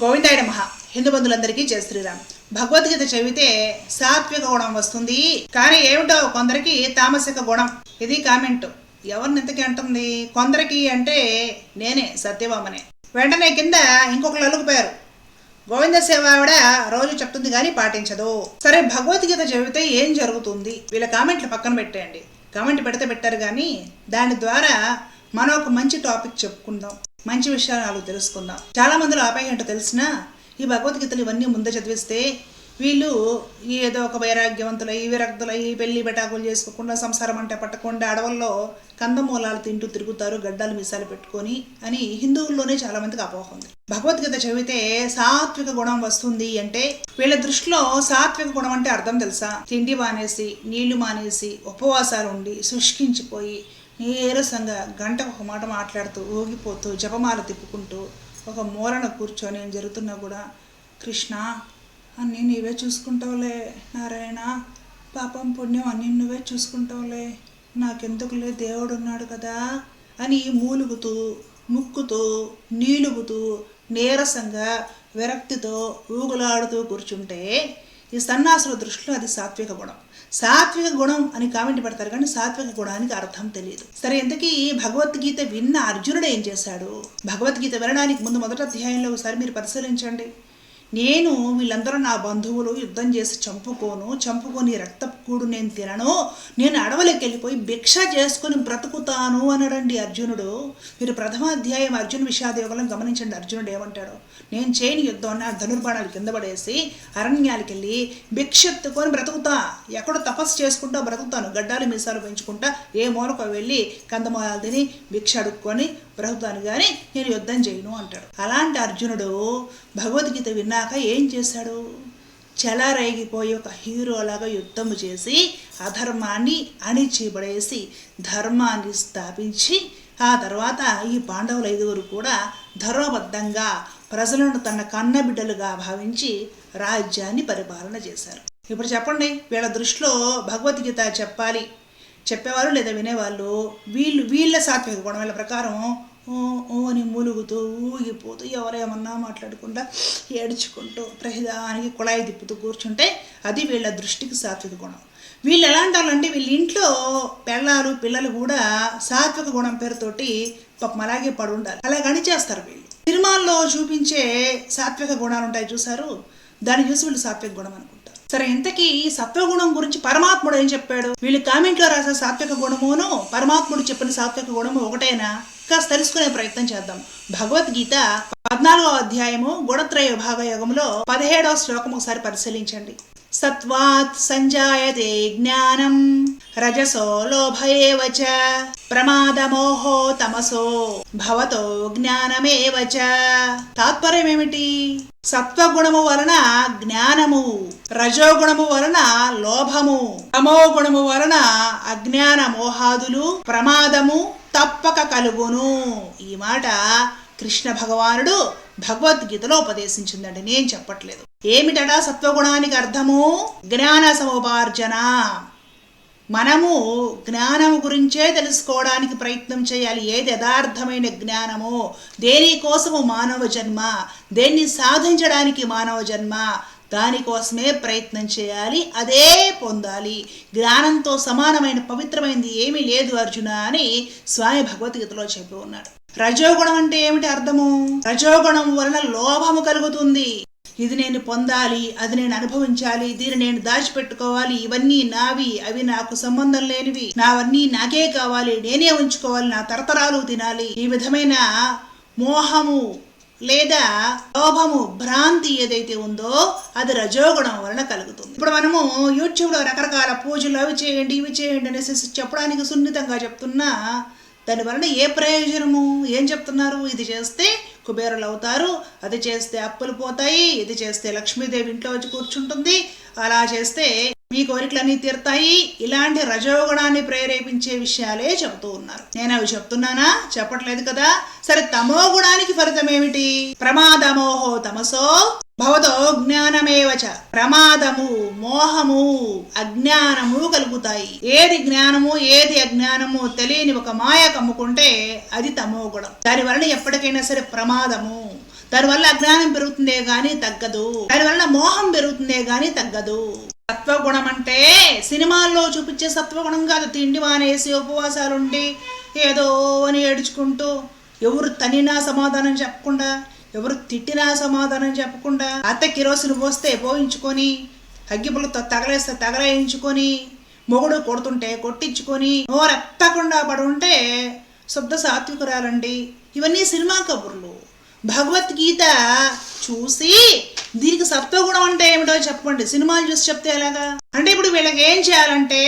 గోవిందాయ మహా హిందూ బంధులందరికీ జయ శ్రీరామ్. భగవద్గీత చదివితే సాత్విక గుణం వస్తుంది. కానీ ఏమిటో కొందరికి తామసిక గుణం. ఇది కామెంట్. ఎవరిని ఇంతకీ అంటుంది? కొందరికి అంటే నేనే సత్యభామనే. వెంటనే కింద ఇంకొకరు అలుగుపోయారు గోవింద సేవ ఆవిడ రోజు చెప్తుంది కానీ పాటించదు. సరే భగవద్గీత చదివితే ఏం జరుగుతుంది? వీళ్ళ కామెంట్లు పక్కన పెట్టేయండి. కామెంట్ పెడితే పెట్టారు కానీ దాని ద్వారా మనం ఒక మంచి టాపిక్ చెప్పుకుందాం. మంచి విషయాలు నాలుగు తెలుసుకుందాం. చాలా మందిలో ఆపాయ ఏంటో తెలిసినా ఈ భగవద్గీతలు ఇవన్నీ ముందే చదివిస్తే వీళ్ళు ఏదో ఒక వైరాగ్యవంతులై విరక్తులై పెళ్ళి బెటాకులు చేసుకోకుండా సంసారం అంటే పట్టకుండా అడవుల్లో కందమూలాలు తింటూ తిరుగుతారు గడ్డలు మిసాలు పెట్టుకొని అని హిందువుల్లోనే చాలా మందికి అపోహ ఉంది. భగవద్గీత చదివితే సాత్విక గుణం వస్తుంది అంటే వీళ్ళ దృష్టిలో సాత్విక గుణం అంటే అర్థం తెలుసా? తిండి మానేసి నీళ్ళు మానేసి ఉపవాసాలు ఉండి శుష్కించిపోయి నీరసంగా గంటకు ఒక మాట మాట్లాడుతూ ఊగిపోతూ జపమాల తిప్పుకుంటూ ఒక మూలన కూర్చొని ఏం జరుగుతున్నా కూడా కృష్ణ అన్నీ నీవే చూసుకుంటావులే నారాయణ. పాపం పుణ్యం అన్నీ నువ్వే చూసుకుంటావులే. నాకెందుకులే దేవుడు ఉన్నాడు కదా అని మూలుగుతూ ముక్కుతూ నీలుగుతూ నీరసంగా విరక్తితో ఊగులాడుతూ కూర్చుంటే ఈ సన్నాసుల దృష్టిలో అది సాత్విక గుణం. సాత్విక గుణం అని కామెంట్ పెడతారు కానీ సాత్విక గుణానికి అర్థం తెలియదు. సరే ఇంతకీ భగవద్గీత విన్న అర్జునుడు ఏం చేశాడు? భగవద్గీత వినడానికి ముందు మొదటి అధ్యాయంలో ఒకసారి మీరు పరిశీలించండి. నేను వీళ్ళందరూ నా బంధువులు యుద్ధం చేసి చంపుకోను చంపుకొని రక్త కూడు నేను తినను నేను అడవులకి వెళ్ళిపోయి భిక్ష చేసుకొని బ్రతుకుతాను అనడండి అర్జునుడు. మీరు ప్రథమ అధ్యాయం అర్జున్ విషాదయోగంలో గమనించండి. అర్జునుడు ఏమంటాడు? నేను చేయని యుద్ధం నా ధనుర్బాణాలు కింద పడేసి అరణ్యాలకు వెళ్ళి భిక్ష ఎత్తుకొని బ్రతుకుతా. ఎక్కడో తపస్సు చేసుకుంటా బ్రతుకుతాను. గడ్డాలు మీసాలు పెంచుకుంటా ఏ మూలకు వెళ్ళి కందమూలాలు తిని భిక్ష అడుక్కొని బ్రతుకుతాను కానీ నేను యుద్ధం చేయను అంటాడు. అలాంటి అర్జునుడు భగవద్గీత విన్నాక ఏం చేశాడు? చెలరేగిపోయి ఒక హీరోలాగా యుద్ధము చేసి అధర్మాన్ని అణిచిబడేసి ధర్మాన్ని స్థాపించి ఆ తర్వాత ఈ పాండవుల ఐదుగురు కూడా ధర్మబద్ధంగా ప్రజలను తన కన్నబిడ్డలుగా భావించి రాజ్యాన్ని పరిపాలన చేశారు. ఇప్పుడు చెప్పండి వీళ్ళ దృష్టిలో భగవద్గీత చెప్పాలి. చెప్పేవారు లేదా వినేవాళ్ళు వీళ్ళు వీళ్ళ సాత్విక గుణం వీళ్ళ ప్రకారం ఓ అని మూలుగుతూ ఊగిపోతూ ఎవరేమన్నా మాట్లాడకుండా ఏడ్చుకుంటూ ప్రతిదానికి కుళాయి తిప్పుతూ కూర్చుంటే అది వీళ్ళ దృష్టికి సాత్విక గుణం. వీళ్ళు ఎలా వాళ్ళంటే వీళ్ళ ఇంట్లో పిల్లలు పిల్లలు కూడా సాత్విక గుణం పేరుతోటి పాపం అలాగే పడి ఉండాలి అలా గణిచేస్తారు వీళ్ళు. సినిమాల్లో చూపించే సాత్విక గుణాలు ఉంటాయి చూసారు దాన్ని చూసి వీళ్ళు సాత్విక గుణం అనుకుంటారు. సరే ఇంతకీ ఈ సత్వగుణం గురించి పరమాత్ముడు ఏం చెప్పాడు? వీళ్ళు కామెంట్లో రాసే సాత్విక గుణమును పరమాత్ముడు చెప్పిన సాత్విక గుణము ఒకటేనా? కాస్త తెలుసుకునే ప్రయత్నం చేద్దాం. భగవద్గీత పద్నాలుగో అధ్యాయము గుణత్రయ విభాగయోగంలో పదిహేడవ శ్లోకం ఒకసారి పరిశీలించండి. సత్వాత్ సంజాయతే జ్ఞానం రజసో లోభయేవ చ ప్రమాదమోహో తమసో భవతో జ్ఞానమేవ చ. తాత్పర్యం ఏమిటి సత్వగుణము వలన జ్ఞానము. రజోగుణము వలన లోభము తమో గుణము వలన అజ్ఞాన మోహాదులు ప్రమాదము తప్పక కలుగును. ఈ మాట కృష్ణ భగవానుడు భగవద్గీతలో ఉపదేశించిందండి. నేను చెప్పట్లేదు. ఏమిటడా సత్వగుణానికి అర్థము? జ్ఞాన సముపార్జన. మనము జ్ఞానము గురించే తెలుసుకోవడానికి ప్రయత్నం చేయాలి. ఏది యథార్థమైన జ్ఞానమో దేనికోసము మానవ జన్మ దేన్ని సాధించడానికి మానవ జన్మ దానికోసమే ప్రయత్నం చేయాలి అదే పొందాలి. జ్ఞానంతో సమానమైన పవిత్రమైనది ఏమీ లేదు అర్జున అని స్వామి భగవద్గీతలో చెప్పి ఉన్నాడు. రజోగుణం అంటే ఏమిటి అర్థము? రజోగుణం వలన లోభము కలుగుతుంది. ఇది నేను పొందాలి అది నేను అనుభవించాలి దీన్ని నేను దాచిపెట్టుకోవాలి ఇవన్నీ నావి అవి నాకు సంబంధం లేనివి. నావన్నీ నాకే కావాలి నేనే ఉంచుకోవాలి నా తరతరాలు తినాలి. ఈ విధమైన మోహము లేదా లోభము భ్రాంతి ఏదైతే ఉందో అది రజోగుణం వలన కలుగుతుంది. ఇప్పుడు మనము యూట్యూబ్లో రకరకాల పూజలు అవి చేయండి ఇవి చేయండి అనేసి చెప్పడానికి సున్నితంగా చెప్తున్నా దాని వలన ఏ ప్రయోజనము? ఏం చెప్తున్నారు? ఇది చేస్తే కుబేరులు అవుతారు అది చేస్తే అప్పులు పోతాయి ఇది చేస్తే లక్ష్మీదేవి ఇంట్లో వచ్చి కూర్చుంటుంది అలా చేస్తే మీ కోరికలన్నీ తీరుతాయి. ఇలాంటి రజోగుణాన్ని ప్రేరేపించే విషయాలే చెబుతూ ఉన్నారు. నేను అవి చెప్తున్నానా? చెప్పట్లేదు కదా? సరే తమో గుణానికి ఫలితం ఏమిటి? ప్రమాదమోహో తమసో భవతో జ్ఞానమేవచ ప్రమాదము మోహము అజ్ఞానము కలుగుతాయి. ఏది జ్ఞానము ఏది అజ్ఞానము తెలియని ఒక మాయ కమ్ముకుంటే అది తమో గుణం. దాని వలన ఎప్పటికైనా సరే ప్రమాదము. దానివల్ల అజ్ఞానం పెరుగుతుందే గాని తగ్గదు. దానివల్ల మోహం పెరుగుతుందే గాని తగ్గదు. సత్వగుణం అంటే సినిమాల్లో చూపించే సత్వగుణం కాదు. తిండి మానేసి ఉపవాసాలుండి ఏదో అని ఏడుచుకుంటూ ఎవరు తనినా సమాధానం చెప్పకుండా ఎవరు తిట్టినా సమాధానం చెప్పకుండా అత్త కిరోసిన్ పోస్తే పోయించుకొని అగ్గిపులతో తగలేస్తే తగలేయించుకొని మొగుడు కొడుతుంటే కొట్టించుకొని నోరెత్తకుండా పడుంటే శుద్ధ సాత్వికురాలండి. ఇవన్నీ సినిమా కబుర్లు. భగవద్గీత చూసి దీనికి సత్వగుణం అంటే ఏమిటో చెప్పండి. సినిమాలు చూసి చెప్తే ఎలాగా? అంటే ఇప్పుడు వీళ్ళకి ఏం చేయాలంటే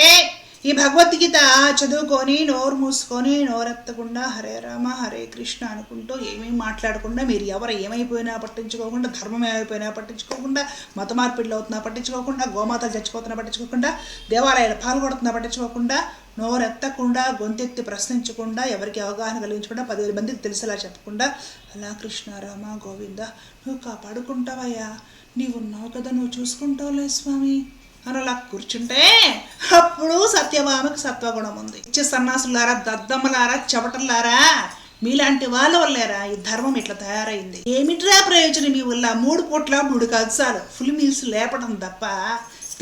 ఈ భగవద్గీత చదువుకొని నోరు మూసుకొని నోరెత్తకుండా హరే రామ హరే కృష్ణ అనుకుంటూ ఏమేమి మాట్లాడకుండా మీరు ఎవరు ఏమైపోయినా పట్టించుకోకుండా ధర్మం ఏమైపోయినా పట్టించుకోకుండా మత మార్పిడిలో అవుతున్నా పట్టించుకోకుండా గోమాతలు చచ్చిపోతున్నా పట్టించుకోకుండా దేవాలయాలు పాల్గొడుతున్నా పట్టించుకోకుండా నోరెత్తకుండా గొంతెత్తి ప్రశ్నించకుండా ఎవరికి అవగాహన కలిగించకుండా పదివేల మందికి తెలిసేలా చెప్పకుండా అలా కృష్ణ రామ గోవింద నువ్వు కాపాడుకుంటావయ్యా. నీవు ఉన్నావు కదా నువ్వు చూసుకుంటావులే స్వామి. అని అలా కూర్చుంటే అప్పుడు సత్యభామకి సత్వగుణం ఉంది. ఇచ్చే సన్నాసులారా దద్దమ్మలారా చెవటలారా మీలాంటి వాళ్ళ వల్లేరా ఈ ధర్మం ఇట్లా తయారైంది. ఏమిట్రా ప్రయోజనం మీ వల్ల మూడు పూట్ల మూడు కల్సాలు ఫుల్ మీల్స్ లేపడం తప్ప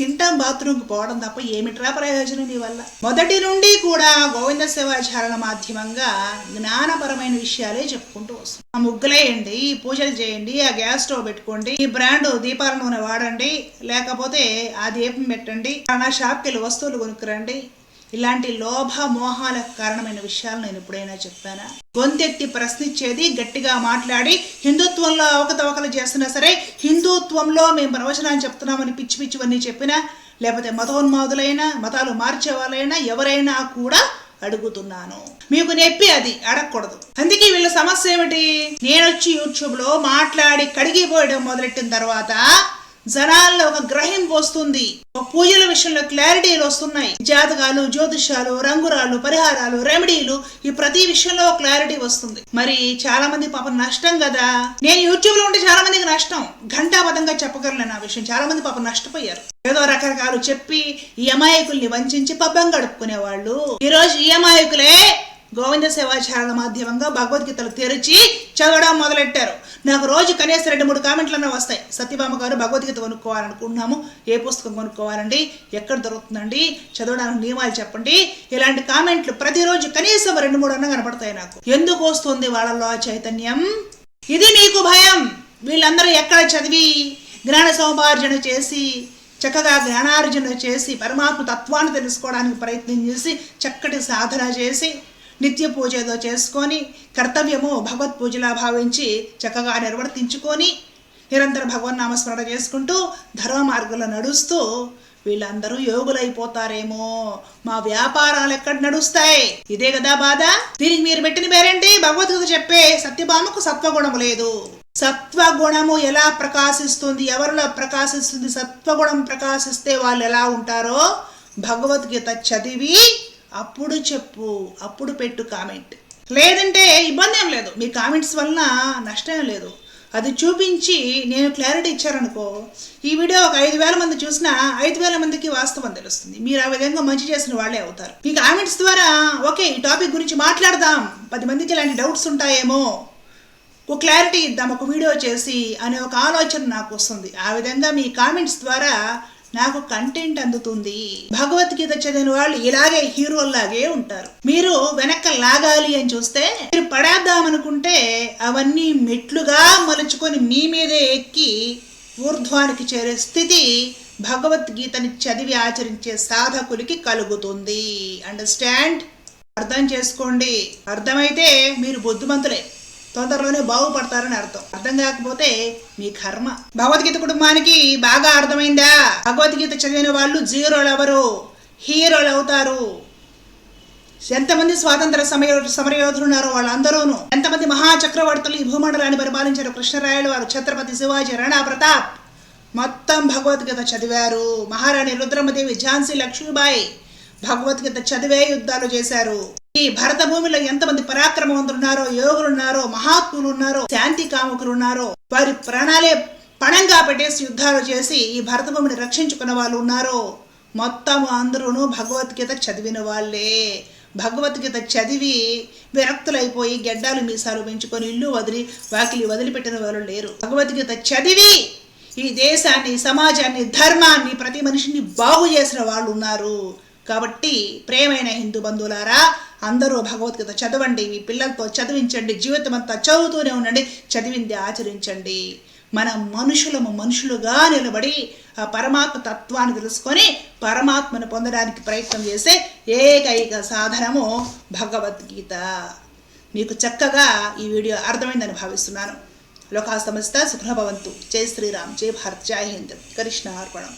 తింటాం బాత్రూమ్కి పోవడం తప్ప ఏమిట్రా ప్రయోజనం వల్ల? మొదటి నుండి కూడా గోవింద సేవాచారణ మాధ్యమంగా జ్ఞానపరమైన విషయాలే చెప్పుకుంటూ వస్తాం ఆ ముగ్గులేయండి పూజలు చేయండి ఆ గ్యాస్ స్టవ్ పెట్టుకోండి ఈ బ్రాండ్ దీపాల నూనె వాడండి లేకపోతే ఆ దీపం పెట్టండి నా షాప్కి వెళ్ళి వస్తువులు కొనుక్కురండి ఇలాంటి లోభ మోహాలకు కారణమైన విషయాలు నేను ఎప్పుడైనా చెప్పానా? గొంతెత్తి ప్రశ్నించేది గట్టిగా మాట్లాడి హిందుత్వంలో అవకతవకలు చేస్తున్నా సరే హిందుత్వంలో మేము ప్రవచనాన్ని చెప్తున్నామని పిచ్చి పిచ్చివన్నీ చెప్పినా లేకపోతే మతోన్మాదులైనా మతాలు మార్చే వాళ్ళైనా ఎవరైనా కూడా అడుగుతున్నాను. మీకు నొప్పి అది అడగకూడదు. అందుకే వీళ్ళ సమస్య ఏమిటి? నేను వచ్చి యూట్యూబ్లో మాట్లాడి కడిగిపోయడం మొదలెట్టిన తర్వాత జనాల్లో ఒక గ్రహింపు వస్తుంది ఒక పూజల విషయంలో క్లారిటీలు వస్తున్నాయి. జాతకాలు జ్యోతిషాలు రంగురాలు పరిహారాలు రెమెడీలు ఈ ప్రతి విషయంలో క్లారిటీ వస్తుంది. మరి చాలా మంది పాపం నష్టం కదా? నేను యూట్యూబ్లో ఉంటే చాలా మందికి నష్టం. ఘంటాబద్ధంగా చెప్పగలను ఆ విషయం. చాలా మంది పాపం నష్టపోయారు. ఏదో రకరకాలు చెప్పి ఈ అమాయకుల్ని వంచి పబ్బం గడుపుకునే వాళ్ళు ఈ అమాయకులే గోవింద సేవాచారణ మాధ్యమంగా భగవద్గీతలు తెరిచి చదవడం మొదలెట్టారు. నాకు రోజు కనీసం రెండు మూడు కామెంట్లన్నా వస్తాయి. సత్యభామ గారు భగవద్గీత కొనుక్కోవాలనుకుంటున్నాము. ఏ పుస్తకం కొనుక్కోవాలండి? ఎక్కడ దొరుకుతుందండి? చదవడానికి నియమాలు చెప్పండి. ఇలాంటి కామెంట్లు ప్రతిరోజు కనీసం రెండు మూడు అన్న కనపడతాయి నాకు. ఎందుకు వస్తుంది వాళ్ళలో చైతన్యం? ఇది మీకు భయం. వీళ్ళందరూ ఎక్కడ చదివి? జ్ఞాన సౌపార్జన చేసి చక్కగా జ్ఞానార్జన చేసి పరమాత్మ తత్వాన్ని తెలుసుకోవడానికి ప్రయత్నం చేసి చక్కటి సాధన చేసి నిత్య పూజ ఏదో చేసుకొని కర్తవ్యము భగవత్ పూజలా భావించి చక్కగా నిర్వర్తించుకొని నిరంతర భగవన్నామస్మరణ చేసుకుంటూ ధర్మ మార్గంలో నడుస్తూ వీళ్ళందరూ యోగులైపోతారేమో. మా వ్యాపారాలు ఎక్కడ నడుస్తాయి? ఇదే కదా బాధ? దీనికి మీరు పెట్టిన పేరేంటి? భగవద్గీత చెప్పే సత్యభామకు సత్వగుణము లేదు. సత్వగుణము ఎలా ప్రకాశిస్తుంది? ఎవరిలో ప్రకాశిస్తుంది? సత్వగుణం ప్రకాశిస్తే వాళ్ళు ఎలా ఉంటారో భగవద్గీత చదివి అప్పుడు చెప్పు అప్పుడు పెట్టు కామెంట్ లేదంటే ఇబ్బంది ఏం లేదు. మీ కామెంట్స్ వలన నష్టం లేదు. అది చూపించి నేను క్లారిటీ ఇచ్చారనుకో ఈ వీడియో ఒక ఐదు వేల మంది చూసినా ఐదు వేల మందికి వాస్తవం తెలుస్తుంది. మీరు ఆ విధంగా మంచి చేసిన వాళ్ళే అవుతారు. మీ కామెంట్స్ ద్వారా ఓకే ఈ టాపిక్ గురించి మాట్లాడదాం. పది మందికి ఇలాంటి డౌట్స్ ఉంటాయేమో. ఒక క్లారిటీ ఇద్దాం ఒక వీడియో చేసి అనే ఒక ఆలోచన నాకు వస్తుంది. ఆ విధంగా మీ కామెంట్స్ ద్వారా నాకు కంటెంట్ అందుతుంది. భగవద్గీత చదివిన వాళ్ళు ఇలాగే హీరోల్లాగే ఉంటారు. మీరు వెనక లాగాలి అని చూస్తే మీరు పడేద్దామనుకుంటే అవన్నీ మెట్లుగా మలుచుకొని మీ మీదే ఎక్కి ఊర్ధ్వానికి చేరే స్థితి భగవద్గీతని చదివి ఆచరించే సాధకులకి కలుగుతుంది. అండర్స్టాండ్ అర్థం చేసుకోండి. అర్థమైతే మీరు బుద్ధిమంతులే. తొందరలోనే బాగుపడతారని అర్థం. అర్థం కాకపోతే మీ కర్మ. భగవద్గీత కుటుంబానికి బాగా అర్థమైందా? భగవద్గీత చదివిన వాళ్ళు జీరోలు ఎవరు? హీరోలు అవుతారు. ఎంతమంది స్వాతంత్ర సమయ సమరయోధులు ఉన్నారో వాళ్ళందరూను. ఎంతమంది మహాచక్రవర్తులు ఈ భూమండలాన్ని పరిపాలించారు కృష్ణరాయలు వారు ఛత్రపతి శివాజీ రాణా ప్రతాప్. మొత్తం భగవద్గీత చదివారు. మహారాణి రుద్రమదేవి ఝాన్సీ లక్ష్మీబాయి భగవద్గీత చదివే యుద్ధాలు చేశారు. ఈ భరత భూమిలో ఎంతమంది పరాక్రమవంతులు ఉన్నారో యోగులు ఉన్నారో మహాత్ములు ఉన్నారో శాంతి కాముకులు ఉన్నారో వారి ప్రాణాలే పణంగా పెట్టేసి యుద్ధాలు చేసి ఈ భరత భూమిని రక్షించుకున్న వాళ్ళు ఉన్నారో మొత్తం అందరూ భగవద్గీత చదివిన వాళ్ళే. భగవద్గీత చదివి విరక్తులైపోయి గెడ్డాలు మీసాలు పెంచుకొని ఇల్లు వదిలి వాకిలి వదిలిపెట్టిన వాళ్ళు లేరు. భగవద్గీత చదివి ఈ దేశాన్ని సమాజాన్ని ధర్మాన్ని ప్రతి మనిషిని బాగు చేసిన వాళ్ళు ఉన్నారు. కాబట్టి ప్రేమైన హిందూ బంధువులారా అందరూ భగవద్గీత చదవండి మీ పిల్లలతో చదివించండి జీవితం అంతా చదువుతూనే ఉండండి చదివింది ఆచరించండి. మనం మనుషులము మనుషులుగా నిలబడి ఆ పరమాత్మ తత్వాన్ని తెలుసుకొని పరమాత్మను పొందడానికి ప్రయత్నం చేసే ఏకైక సాధనము భగవద్గీత. మీకు చక్కగా ఈ వీడియో అర్థమైందని భావిస్తున్నాను. లోకా సమస్త సుఖభవంతు జై శ్రీరామ్. జై భారత్. జై హింద్. కృష్ణ అర్పణం.